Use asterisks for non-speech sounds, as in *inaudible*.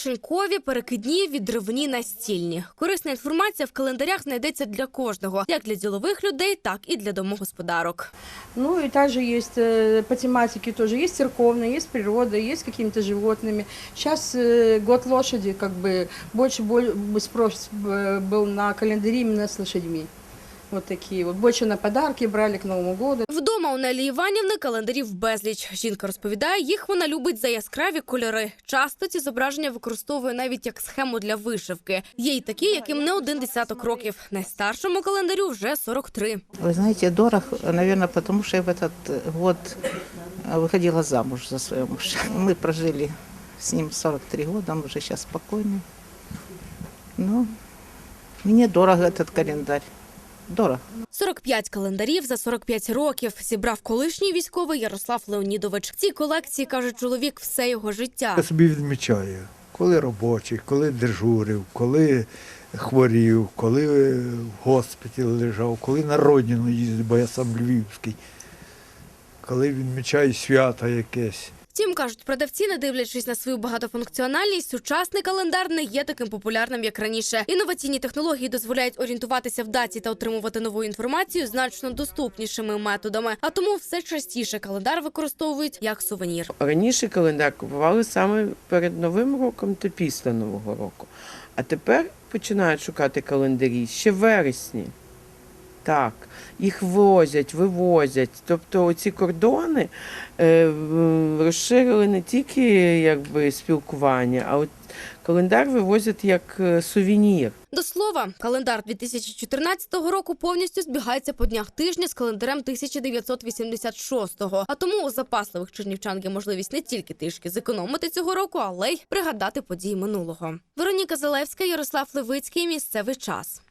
Кишенькові, перекидні, відривні, настільні. Корисна інформація в календарях знайдеться для кожного, як для ділових людей, так і для домогосподарок. Ну и также есть э, по тематике тоже есть церковные, есть природа, есть какими-то животными. Сейчас э, год лошади, как бы больше боль- спрос э, был на календаре именно с лошадьми. Вот такие вот. Больше на подарки брали к Новому году. Вдома у Нелі Іванівни календарів безліч. Жінка розповідає, їх вона любить за яскраві кольори. Часто ці зображення використовує навіть як схему для вишивки. Є й такі, яким не один десяток років. Найстаршому календарю вже 43. Вы знаете, дорог, наверное, потому что я в этот год выходила замуж за своего мужа. *laughs* Мы прожили с ним 43 года, он уже сейчас спокойный. Но мне дорого этот календарь. Дорого. 45 календарів за 45 років зібрав колишній військовий Ярослав Леонідович. В цій колекції каже чоловік все його життя. Я собі відмічаю, коли робочий, коли дежурив, коли хворів, коли в госпіталі лежав, коли на родину їздив, бо я сам львівський, коли відмічаю свято якесь. Втім, кажуть продавці, не дивлячись на свою багатофункціональність, сучасний календар не є таким популярним, як раніше. Інноваційні технології дозволяють орієнтуватися в даті та отримувати нову інформацію значно доступнішими методами. А тому все частіше календар використовують як сувенір. Раніше календар купували саме перед Новим роком та після Нового року. А тепер починають шукати календарі ще в вересні. Так, їх возять, вивозять. Тобто оці кордони е, розширили не тільки якби, спілкування, а от календар вивозять як е, сувенір. До слова, календар 2014 року повністю збігається по днях тижня з календарем 1986-го. А тому у запасливих чернівчан є можливість не тільки трішки зекономити цього року, але й пригадати події минулого. Вероніка Залевська, Ярослав Левицький. Місцевий час.